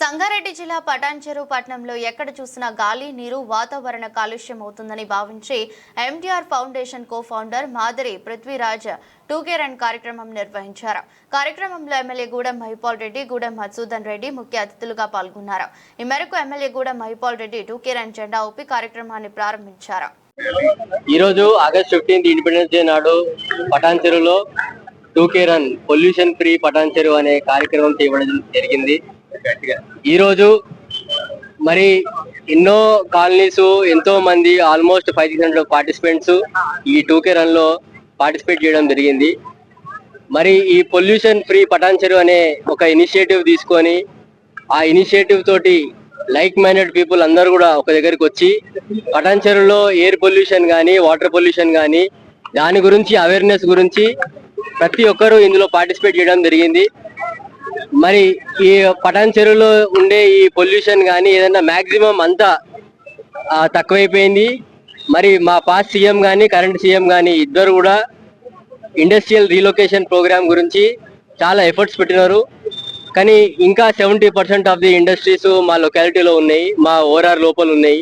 సంగారెడ్డి జిల్లా పటాన్చెరు పట్టణంలో ఎక్కడ చూసినా గాలి నీరు వాతావరణ కాలుష్యం అవుతుందని భావించి ఎంటీఆర్ ఫౌండేషన్ కో ఫౌండర్ మాదిరి పృథ్వీరాజ్ టూకే రన్ కార్యక్రమం నిర్వహించారు. కార్యక్రమంలో ఎమ్మెల్యే గూడెం మహిపాల్ రెడ్డి గూడెం మధుసూదన్ రెడ్డి ముఖ్య అతిథులుగా పాల్గొన్నారు. ఈ మేరకు MLA Gudem Mahipal Reddy two K run జెండా ఊపి కార్యక్రమాన్ని ప్రారంభించారు. ఈరోజు ఆగస్ట్ ఫిఫ్టీన్త్ ఇండిపెండెన్స్ డే నాడు Patan two K run pollution free Patancheru అనే కార్యక్రమం చేయడం జరిగింది. ఈరోజు మరి ఎన్నో కాలనీస్ ఎంతో మంది almost five six hundred participants ఈ టూకే రన్లో పార్టిసిపేట్ చేయడం జరిగింది. మరి ఈ పొల్యూషన్ ఫ్రీ పటాన్ చెరువు అనే ఒక ఇనిషియేటివ్ తీసుకొని ఆ ఇనిషియేటివ్ తోటి లైక్ మైండెడ్ పీపుల్ అందరూ కూడా ఒక దగ్గరికి వచ్చి పటాన్ చెరువులో ఎయిర్ పొల్యూషన్ కానీ వాటర్ పొల్యూషన్ కానీ దాని గురించి అవేర్నెస్ గురించి ప్రతి ఒక్కరూ ఇందులో పార్టిసిపేట్ చేయడం జరిగింది. మరి ఈ పటాన్ చెరువులో ఉండే ఈ పొల్యూషన్ కానీ ఏదైనా మాక్సిమం అంతా తక్కువైపోయింది. మరి మా పాస్ట్ సీఎం కానీ కరెంట్ సీఎం కానీ ఇద్దరు కూడా ఇండస్ట్రియల్ రీలొకేషన్ ప్రోగ్రామ్ గురించి చాలా ఎఫర్ట్స్ పెట్టినారు. కానీ ఇంకా seventy percent of the industries మా లొకాలిటీలో ఉన్నాయి మా ఓఆర్ఆర్ లోపల ఉన్నాయి.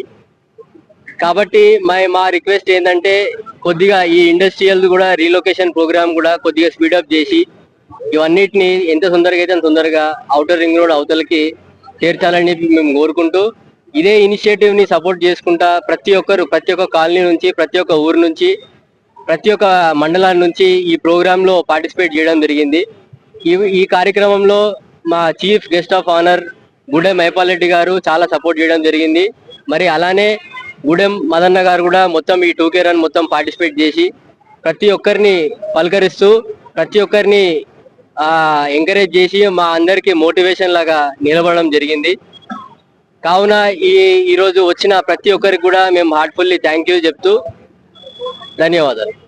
కాబట్టి మా మా రిక్వెస్ట్ ఏంటంటే కొద్దిగా ఈ ఇండస్ట్రియల్ కూడా రీలొకేషన్ ప్రోగ్రామ్ కూడా కొద్దిగా స్పీడప్ చేసి ఇవన్నిటిని ఎంత తొందరగా అయితే అంత తొందరగా అవుటర్ రింగ్ రోడ్ అవతలకి చేర్చాలని మేము కోరుకుంటూ ఇదే ఇనిషియేటివ్ని సపోర్ట్ చేసుకుంటా ప్రతి ఒక్కరు ప్రతి ఒక్క కాలనీ నుంచి ప్రతి ఒక్క ఊరు నుంచి ప్రతి ఒక్క మండలాల నుంచి ఈ ప్రోగ్రామ్లో పార్టిసిపేట్ చేయడం జరిగింది. ఈ ఈ కార్యక్రమంలో మా chief guest of honour Gudem Mahipal Reddy గారు చాలా సపోర్ట్ చేయడం జరిగింది. మరి అలానే గుడెం మదన్న గారు కూడా మొత్తం ఈ టూకే రన్ మొత్తం పార్టిసిపేట్ చేసి ప్రతి ఒక్కరిని పలకరిస్తూ ప్రతి ఒక్కరిని ఎంకరేజ్ చేసి మా అందరికి మోటివేషన్ లాగా నిలబడడం జరిగింది. కావున ఈ ఈరోజు వచ్చిన ప్రతి ఒక్కరికి కూడా మేము హార్ట్ఫుల్లీ థ్యాంక్ యూ చెప్తూ ధన్యవాదాలు.